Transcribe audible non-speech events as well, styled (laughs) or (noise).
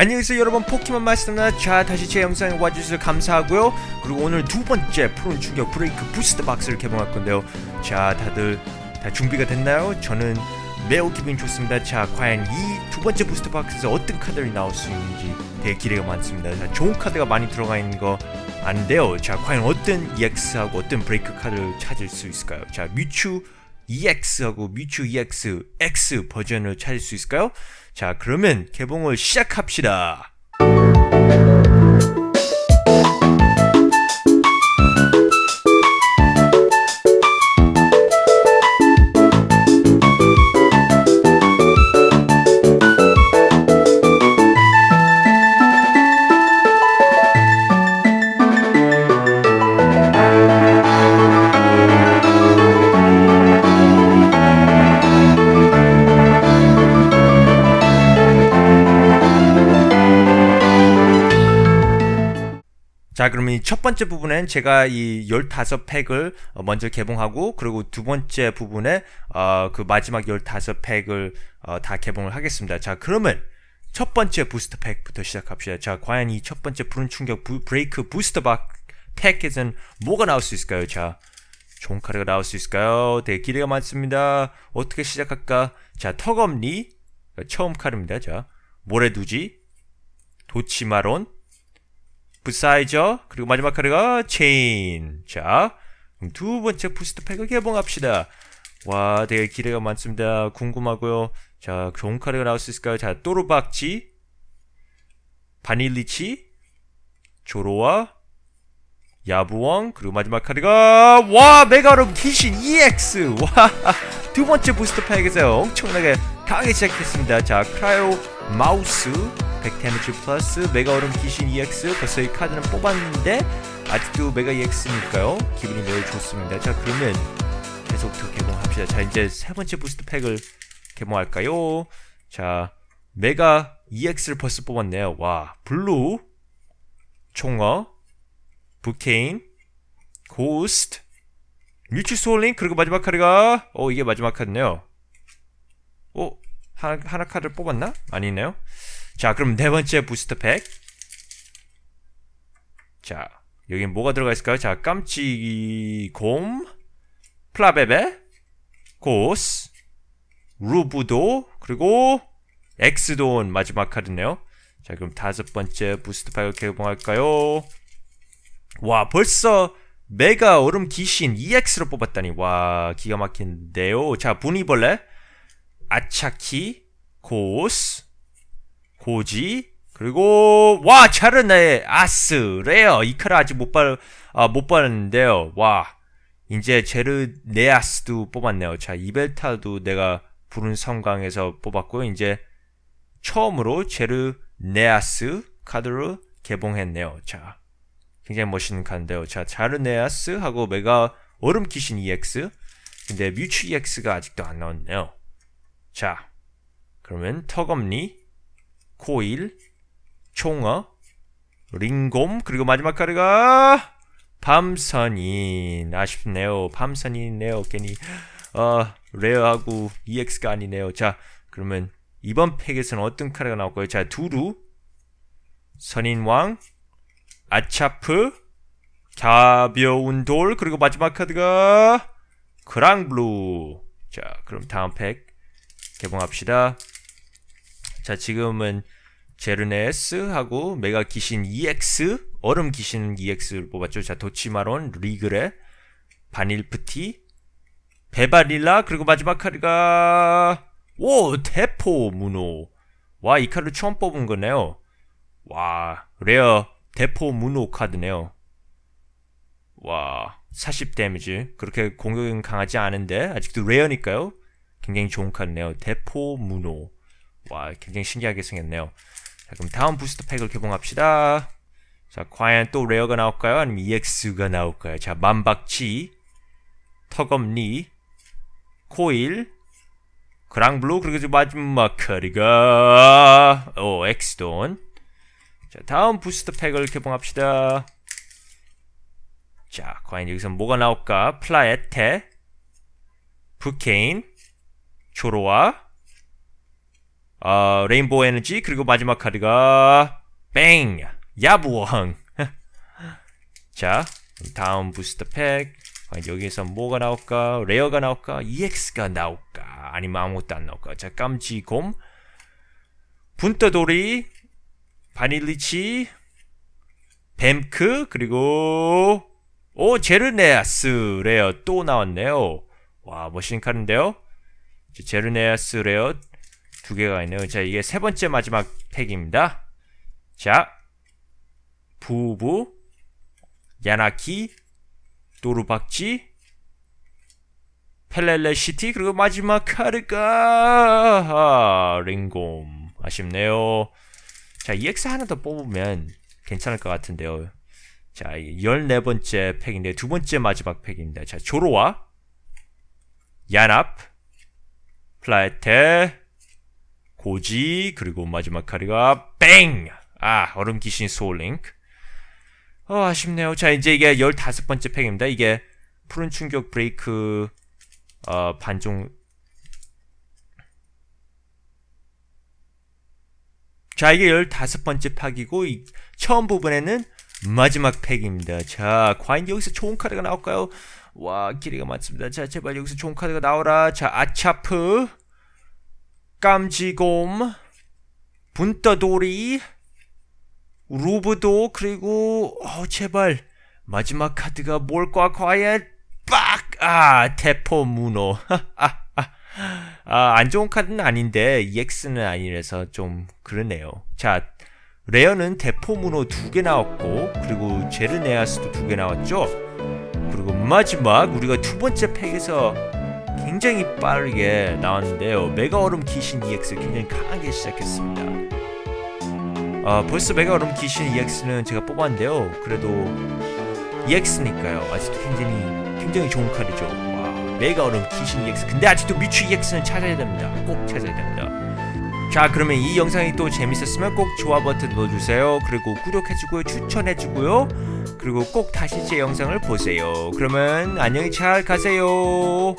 안녕히 계세요 여러분. 포켓몬 마스터나 자 다시 제 영상에 와주셔서 감사하고요. 그리고 오늘 두 번째 푸른 충격 브레이크 부스터 박스를 개봉할 건데요. 자 다들 다 준비가 됐나요? 저는 매우 기분이 좋습니다. 자 과연 이 두 번째 부스터 박스에서 어떤 카드들이 나올 수 있는지 되게 기대가 많습니다. 자 좋은 카드가 많이 들어가 있는 거 아는데요. 자 과연 어떤 EX하고 어떤 브레이크 카드를 찾을 수 있을까요? 자 뮤추 EX하고 뮤추 EX X 버전을 찾을 수 있을까요? 자, 그러면 개봉을 시작합시다. 자, 그러면 이 첫 번째 부분엔 제가 이 15팩을 먼저 개봉하고, 그리고 두 번째 부분에, 어, 그 마지막 15팩을 어, 다 개봉을 하겠습니다. 자, 그러면 첫 번째 부스터 팩부터 시작합시다. 자, 과연 이 첫 번째 푸른 충격 부, 브레이크 부스터 박 팩에서는 뭐가 나올 수 있을까요? 자, 좋은 카드가 나올 수 있을까요? 되게 기대가 많습니다. 어떻게 시작할까? 자, 턱없니? 처음 카드입니다. 자, 모래두지, 도치마론, 부사이저 그리고 마지막 카드가 체인. 자 그럼 두 번째 부스트 팩을 개봉합시다. 와 되게 기대가 많습니다. 궁금하고요. 자 좋은 카드가 나올 수 있을까요? 자 또르박지 바닐리치 조로와 야부왕 그리고 마지막 카드가 와 메가룸 귀신 EX 와 두 (laughs) 번째 부스트 팩에서 엄청나게 강하게 시작했습니다. 자 크라이오 마우스 100 데미지 플러스 메가 얼음 귀신 EX 이 카드는 뽑았는데 아직도 메가 EX니까요. 기분이 매우 좋습니다. 자 그러면 계속 더 개봉합시다. 자 이제 세 번째 부스트 팩을 개봉할까요? 자 메가 EX를 벌써 뽑았네요. 와 블루 총어 부케인 고스트 뮤츠 소울링 그리고 마지막 카드가 어 이게 마지막 카드네요. 어 하나, 하나 카드를 뽑았나? 아니네요 자, 그럼 네 번째 부스터 팩. 자, 여기 뭐가 들어가 있을까요? 자, 깜찍이 곰, 플라베베, 고스, 루브도, 그리고 엑스돈 마지막 카드네요. 자, 그럼 다섯 번째 부스터 팩을 개봉할까요? 와, 벌써 메가 얼음 귀신 EX로 뽑았다니. 와, 기가 막힌데요. 자, 분이벌레, 아차키, 고스, 고지. 그리고 와 차르네 아스 레어 이 카드 아직 못 받, 아, 못 받았는데요. 와 이제 제르네아스도 뽑았네요. 자 이벨타도 내가 부른 성강에서 뽑았고요. 이제 처음으로 제르네아스 카드를 개봉했네요. 자 굉장히 멋있는 카드인데요. 자 자르네아스 하고 메가 얼음 귀신 EX 근데 뮤츠 EX가 아직도 안 나왔네요. 자 그러면 턱없니 코일, 총어, 링곰, 그리고 마지막 카드가 밤선인. 아쉽네요. 밤선인이네요. 괜히 어, 레어하고 EX가 아니네요. 자, 그러면 이번 팩에서는 어떤 카드가 나올까요? 자, 두루, 선인왕, 아차프, 가벼운 돌, 그리고 마지막 카드가 그랑블루. 자, 그럼 다음 팩 개봉합시다. 자, 지금은 제르네스하고 메가 귀신 EX, 얼음 귀신 EX를 뽑았죠. 자, 도치마론, 리그레, 바닐프티, 베바릴라, 그리고 마지막 카드가, 오, 대포 문호. 와, 이 카드 처음 뽑은 거네요. 와, 레어 대포 문호 카드네요. 와, 40 데미지. 그렇게 공격은 강하지 않은데, 아직도 레어니까요. 굉장히 좋은 카드네요. 대포 문호. 와 굉장히 신기하게 생겼네요. 자 그럼 다음 부스터 팩을 개봉합시다. 자 과연 또 레어가 나올까요? 아니면 EX가 나올까요? 자 만박치 턱없니 코일 그랑블루 그리고 마지막 카리가 오 엑스돈. 자 다음 부스터 팩을 개봉합시다. 자 과연 여기서 뭐가 나올까? 플라에테 부케인 조로와 어, 레인보우 에너지 그리고 마지막 카드가 뱅 야부왕. (laughs) 자 다음 부스터 팩. 여기에서 뭐가 나올까? 레어가 나올까? EX가 나올까? 아니면 아무것도 안 나올까? 자 깜지곰. 분떠돌이 바닐리치 뱀크 그리고 오 제르네아스 레어 또 나왔네요. 와 멋있는 카드인데요? 자, 제르네아스 레어 두 개가 있네요. 자 이게 세 번째 마지막 팩입니다. 자 부부 야나키 도루박지 펠렐레 시티 그리고 마지막 카드가 아, 링곰. 아쉽네요. 자 EX 하나 더 뽑으면 괜찮을 것 같은데요. 자 14번째 팩인데 두 번째 마지막 팩입니다. 자 조로와 야납 플라에테 고지 그리고 마지막 카드가 뱅! 아 얼음 귀신 소울링크 어, 아쉽네요. 자, 이제 이게 15번째 팩입니다. 이게 푸른 충격 브레이크, 어, 반종. 자, 이게 15번째 팩이고, 이 처음 부분에는 마지막 팩입니다. 자, 과연 여기서 좋은 카드가 나올까요? 와, 길이가 많습니다. 자, 제발 여기서 좋은 카드가 나오라. 자, 아차프, 깜지곰, 분떠돌이, 루브도 그리고 어 제발 마지막 카드가 뭘까 과연? 빡 아 대포 문어. (laughs) 아안 좋은 카드는 아닌데 EX는 아니라서 좀 그러네요. 자 레어는 대포 문어 두 개 나왔고 그리고 제르네아스도 두 개 나왔죠? 그리고 마지막 우리가 두 번째 팩에서 굉장히 빠르게 나왔는데요 메가 얼음 귀신 EX 굉장히 강하게 시작했습니다 아, 벌써 메가 얼음 귀신 EX는 제가 뽑았는데요. 그래도 EX니까요. 아직도 굉장히 굉장히 좋은 카드죠. 와, 메가 얼음 귀신 EX. 근데 아직도 뮤츠 EX는 찾아야 됩니다. 꼭 찾아야 됩니다. 자, 그러면 이 영상이 또 재밌었으면 꼭 좋아 버튼 눌러주세요. 그리고 구독해주고요, 추천해주고요. 그리고 꼭 다시 제 영상을 보세요. 그러면 안녕히 잘 가세요.